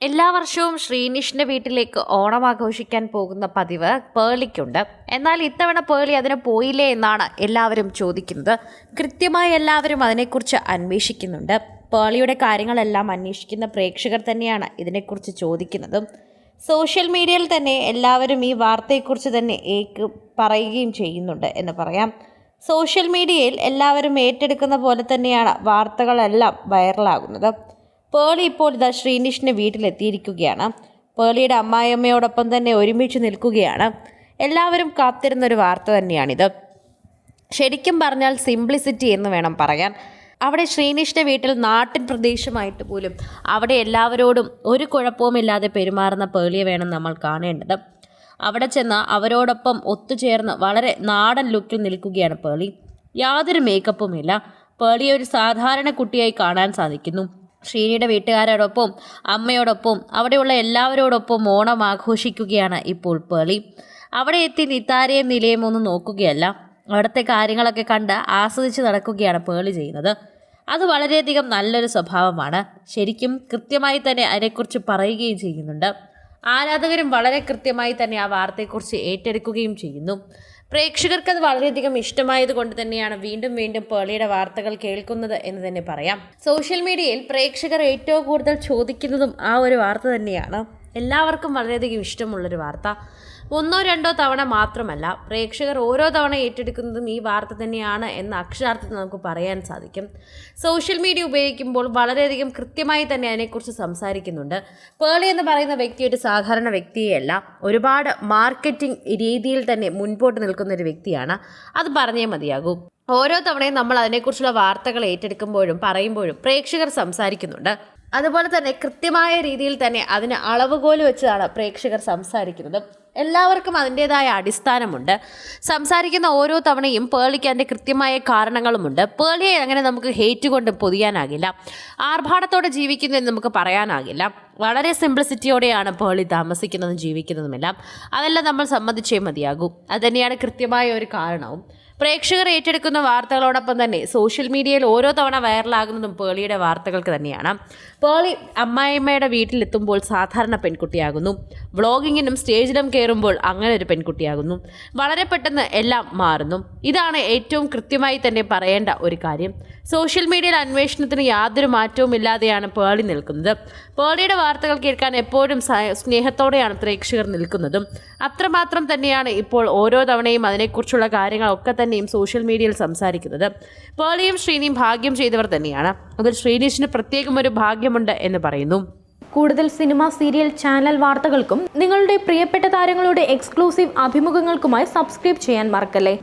എല്ലാ വർഷവും ശ്രീനിഷിന്റെ വീട്ടിലേക്ക് ഓണം ആഘോഷിക്കാൻ പോകുന്ന പതിവ് പേളിക്കുണ്ട്. എന്നാൽ ഇത്തവണ പേളി അതിന് പോയില്ലേ എന്നാണ് എല്ലാവരും ചോദിക്കുന്നത്. കൃത്യമായി എല്ലാവരും അതിനെക്കുറിച്ച് അന്വേഷിക്കുന്നുണ്ട്. പേളിയുടെ കാര്യങ്ങളെല്ലാം അന്വേഷിക്കുന്ന പ്രേക്ഷകർ തന്നെയാണ് ഇതിനെക്കുറിച്ച് ചോദിക്കുന്നതും. സോഷ്യൽ മീഡിയയിൽ തന്നെ എല്ലാവരും ഈ വാർത്തയെക്കുറിച്ച് തന്നെ ഏക്ക് പറയുകയും ചെയ്യുന്നുണ്ട് എന്ന് പറയാം. സോഷ്യൽ മീഡിയയിൽ എല്ലാവരും ഏറ്റെടുക്കുന്ന പോലെ തന്നെയാണ് വാർത്തകളെല്ലാം വൈറലാകുന്നത്. പേളി ഇപ്പോൾ ഇതാ ശ്രീനിഷിന്റെ വീട്ടിലെത്തിയിരിക്കുകയാണ്. പേളിയുടെ അമ്മായിയമ്മയോടൊപ്പം തന്നെ ഒരുമിച്ച് നിൽക്കുകയാണ്. എല്ലാവരും കാത്തിരുന്നൊരു വാർത്ത തന്നെയാണിത്. ശരിക്കും പറഞ്ഞാൽ സിംപ്ലിസിറ്റി എന്ന് വേണം പറയാൻ. അവിടെ ശ്രീനിഷിന്റെ വീട്ടിൽ നാട്ടിൻ പ്രദേശമായിട്ട് പോലും അവിടെ എല്ലാവരോടും ഒരു കുഴപ്പവുമില്ലാതെ പെരുമാറുന്ന പേളിയെ വേണം നമ്മൾ കാണേണ്ടത്. അവിടെ ചെന്ന് അവരോടൊപ്പം ഒത്തുചേർന്ന് വളരെ നാടൻ ലുക്കിൽ നിൽക്കുകയാണ് പേളി. യാതൊരു മേക്കപ്പുമില്ല പേളിയെ ഒരു സാധാരണ കുട്ടിയായി കാണാൻ സാധിക്കുന്നു. ശ്രീനിയുടെ വീട്ടുകാരോടൊപ്പം അമ്മയോടൊപ്പം അവിടെയുള്ള എല്ലാവരോടൊപ്പം ഓണം ആഘോഷിക്കുകയാണ് ഇപ്പോൾ പേളി. അവിടെ എത്തി നിത്താരെയും നിലയും ഒന്നും നോക്കുകയല്ല. അവിടുത്തെ കാര്യങ്ങളൊക്കെ കണ്ട് ആസ്വദിച്ച് നടക്കുകയാണ് പേളി ചെയ്യുന്നത്. അത് വളരെയധികം നല്ലൊരു സ്വഭാവമാണ്. ശരിക്കും കൃത്യമായി തന്നെ അതിനെക്കുറിച്ച് പറയുകയും ചെയ്യുന്നുണ്ട്. ആരാധകരും വളരെ കൃത്യമായി തന്നെ ആ വാർത്തയെക്കുറിച്ച് ഏറ്റെടുക്കുകയും ചെയ്യുന്നു. പ്രേക്ഷകർക്ക് അത് വളരെയധികം ഇഷ്ടമായത് കൊണ്ട് തന്നെയാണ് വീണ്ടും വീണ്ടും പേളിയുടെ വാർത്തകൾ കേൾക്കുന്നത് എന്ന് തന്നെ പറയാം. സോഷ്യൽ മീഡിയയിൽ പ്രേക്ഷകർ ഏറ്റവും കൂടുതൽ ചോദിക്കുന്നതും ആ ഒരു വാർത്ത തന്നെയാണ്. എല്ലാവർക്കും വളരെയധികം ഇഷ്ടമുള്ളൊരു വാർത്ത. ഒന്നോ രണ്ടോ തവണ മാത്രമല്ല പ്രേക്ഷകർ ഓരോ തവണ ഏറ്റെടുക്കുന്നതും ഈ വാർത്ത തന്നെയാണ് എന്ന അക്ഷരാർത്ഥത്തിൽ നമുക്ക് പറയാൻ സാധിക്കും. സോഷ്യൽ മീഡിയ ഉപയോഗിക്കുമ്പോൾ വളരെയധികം കൃത്യമായി തന്നെ അതിനെക്കുറിച്ച് സംസാരിക്കുന്നുണ്ട്. പേളി എന്ന് പറയുന്ന വ്യക്തി ഒരു സാധാരണ വ്യക്തിയല്ല ഒരുപാട് മാർക്കറ്റിംഗ് രീതിയിൽ തന്നെ മുൻപോട്ട് നിൽക്കുന്ന ഒരു വ്യക്തിയാണ്. അത് പറഞ്ഞേ മതിയാകൂ. ഓരോ തവണയും നമ്മൾ അതിനെക്കുറിച്ചുള്ള വാർത്തകൾ ഏറ്റെടുക്കുമ്പോഴും പറയുമ്പോഴും പ്രേക്ഷകർ സംസാരിക്കുന്നുണ്ട്. അതുപോലെ തന്നെ കൃത്യമായ രീതിയിൽ തന്നെ അതിന് അളവുകോൽ വെച്ചാണ് പ്രേക്ഷകർ സംസാരിക്കുന്നത്. എല്ലാവർക്കും അതിന്റെതായ അടിസ്ഥാനമുണ്ട്. സംസാരിക്കുന്ന ഓരോ തവണയും പേളിക്ക് അതിന്റെ കൃത്യമായ കാരണങ്ങളുമുണ്ട്. പേളിയെ അങ്ങനെ നമുക്ക് ഹേറ്റ് കൊണ്ട് പൊതിയാനാകില്ല. ആർഭാടത്തോടെ ജീവിക്കുന്നു എന്ന് നമുക്ക് പറയാനാകില്ല. വളരെ സിംപ്ലിസിറ്റിയോടെയാണ് പേളി താമസിക്കുന്നതും ജീവിക്കുന്നതുമെല്ലാം. അതെല്ലാം നമ്മൾ സമ്മതിച്ചേ മതിയാകൂ. അതുതന്നെയാണ് കൃത്യമായ ഒരു കാരണവും. പ്രേക്ഷകർ ഏറ്റെടുക്കുന്ന വാർത്തകളോടൊപ്പം തന്നെ സോഷ്യൽ മീഡിയയിൽ ഓരോ തവണ വൈറലാകുന്നതും പേളിയുടെ വാർത്തകൾക്ക് തന്നെയാണ്. പേളി അമ്മായിമ്മയുടെ വീട്ടിലെത്തുമ്പോൾ സാധാരണ പെൺകുട്ടിയാകുന്നു. വ്ളോഗിങ്ങിനും സ്റ്റേജിലും കയറുമ്പോൾ അങ്ങനെ ഒരു പെൺകുട്ടിയാകുന്നു. വളരെ പെട്ടെന്ന് എല്ലാം മാറുന്നു. ഇതാണ് ഏറ്റവും കൃത്യമായി തന്നെ പറയേണ്ട ഒരു കാര്യം. സോഷ്യൽ മീഡിയയിൽ അന്വേഷണത്തിന് യാതൊരു മാറ്റവും ഇല്ലാതെയാണ് പേളി നിൽക്കുന്നത്. പേളിയുടെ വാർത്തകൾ കേൾക്കാൻ എപ്പോഴും സ്നേഹത്തോടെയാണ് പ്രേക്ഷകർ നിൽക്കുന്നതും. അത്രമാത്രം തന്നെയാണ് ഇപ്പോൾ ഓരോ തവണയും അതിനെക്കുറിച്ചുള്ള കാര്യങ്ങളൊക്കെ തന്നെയും സോഷ്യൽ മീഡിയയിൽ സംസാരിക്കുന്നത്. പേളിയും ശ്രീനിയും ഭാഗ്യം ചെയ്തവർ തന്നെയാണ്. അതിൽ ശ്രീനീഷിന് പ്രത്യേകം ഒരു ഭാഗ്യമുണ്ട് എന്ന് പറയുന്നു. കൂടുതൽ സിനിമ സീരിയൽ ചാനൽ വാർത്തകൾക്കും നിങ്ങളുടെ പ്രിയപ്പെട്ട താരങ്ങളുടെ എക്സ്ക്ലൂസീവ് അഭിമുഖങ്ങൾക്കുമായി സബ്സ്ക്രൈബ് ചെയ്യാൻ മറക്കല്ലേ?